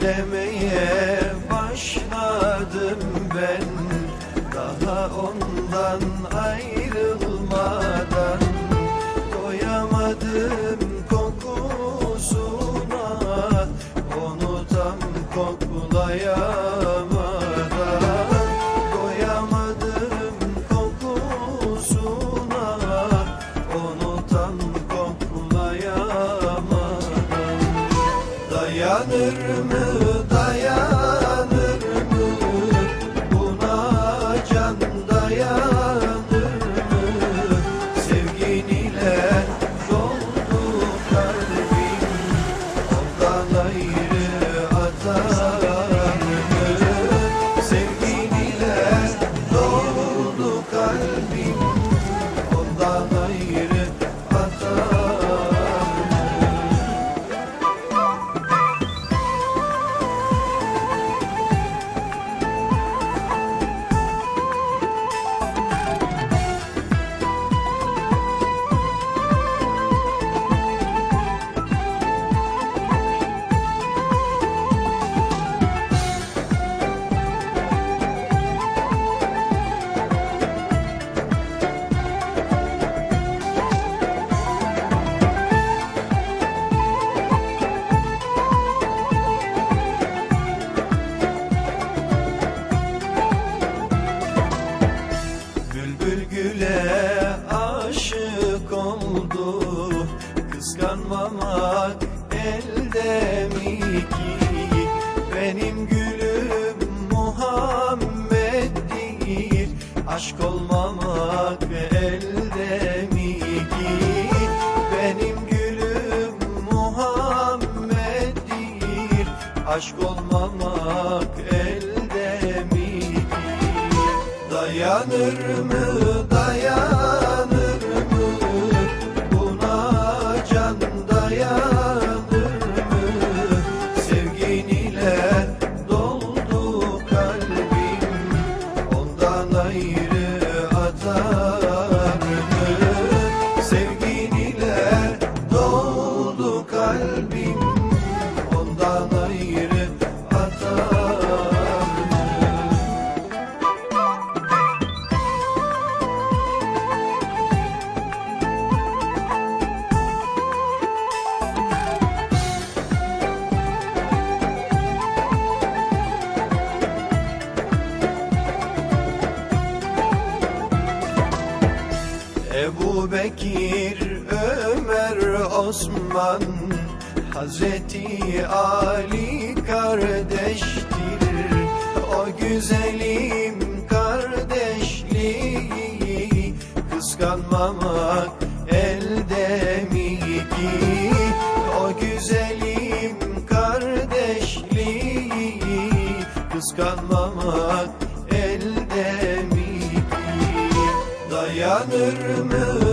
Özlemeye başladım ben. Daha ondan ayrılmadan Doyamadım kokusuna. Onu tam koklayamadan Dayanır mı Aşk olmamak elde mi ki? Benim gülüm Muhammed'dir. Aşk olmamak elde mi ki? Dayanır mı dayanır Osman Hazreti Ali kardeştir. O güzelim kardeşliği Kıskanmamak elde mi ki? O güzelim kardeşliği Kıskanmamak elde mi ki? Dayanır mı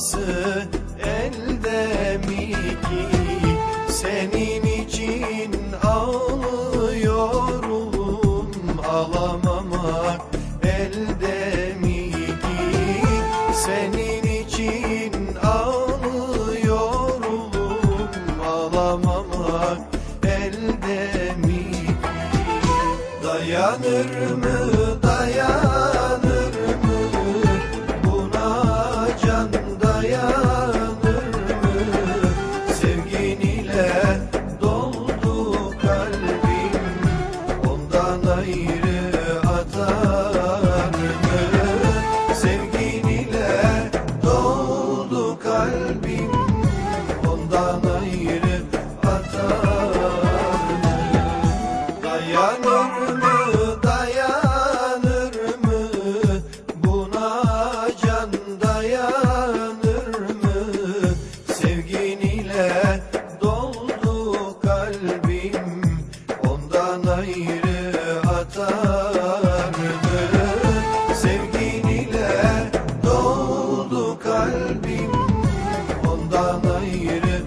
Dolmaması elde mi ki? Senin için ağlıyorum Ağlamamak elde mi ki? Senin için ağlıyorum Ağlamamak elde mi ki? Dayanır mı dayanır vatanımı Sevgin ile doldu kalbim Ondan ayrı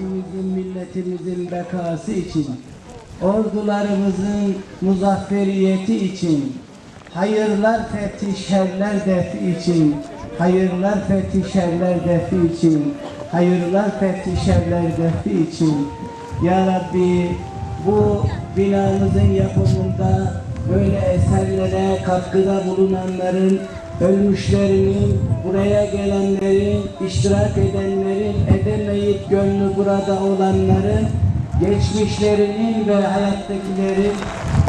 Milletimizin, milletimizin bekası için, ordularımızın muzafferiyeti için, hayırlar fethi şerler defi için, hayırlar fethi şerler defi için, hayırlar fethi şerler defi için. Ya Rabbi bu binamızın yapımında böyle eserlere katkıda bulunanların, ölmüşlerinin, buraya gelenlerin, iştirak edenlerin, edemeyip gönlü burada olanların, geçmişlerinin ve hayattakilerin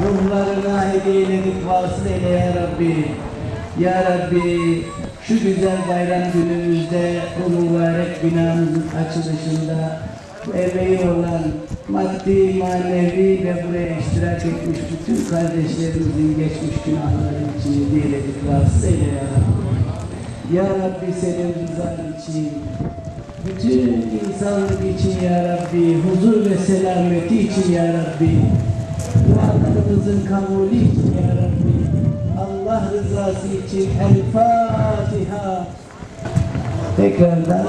ruhlarına hediyeledik vasıl eyle ya Rabbi. Ya Rabbi şu güzel bayram günümüzde bu mübarek binamızın açılışında emeği olan maddi, manevi ve buraya iştirak etmiş bütün kardeşlerimizin geçmiş günahları için diledik vasıl eyle ya Rabbi. Ya Rabbi senin rızan için, bütün insanlık için ya Rabbi, huzur ve selameti için ya Rabbi, dualarımızın kabulü için ya Rabbi, Allah rızası için El Fatiha. Tekrardan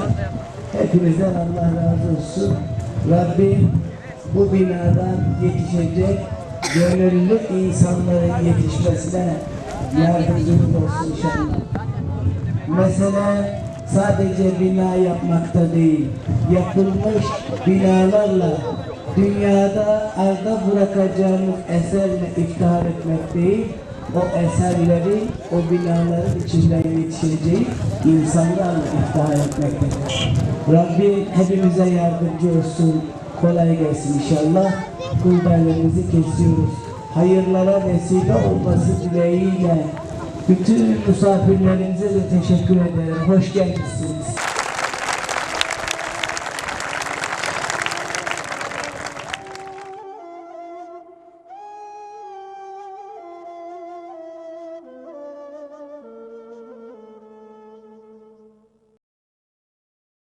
hepinizden Allah razı olsun. Rabbim bu binadan yetişecek gönüllü insanların yetişmesine yardımcımız olsun inşallah. Mesele sadece bina yapmakta değil, yapılmış binalarla dünyada arda bırakacağımız eserle iftihar etmek değil, o eserleri, o binaların içinden yetişeceği insanlarla iftihar etmektedir. Rabbim hepimize yardımcı olsun, kolay gelsin inşallah. Kurbanlarımızı kesiyoruz. Hayırlara vesile olması dileğiyle bütün misafirlerimize de teşekkür ederim. Hoş gelmişsiniz.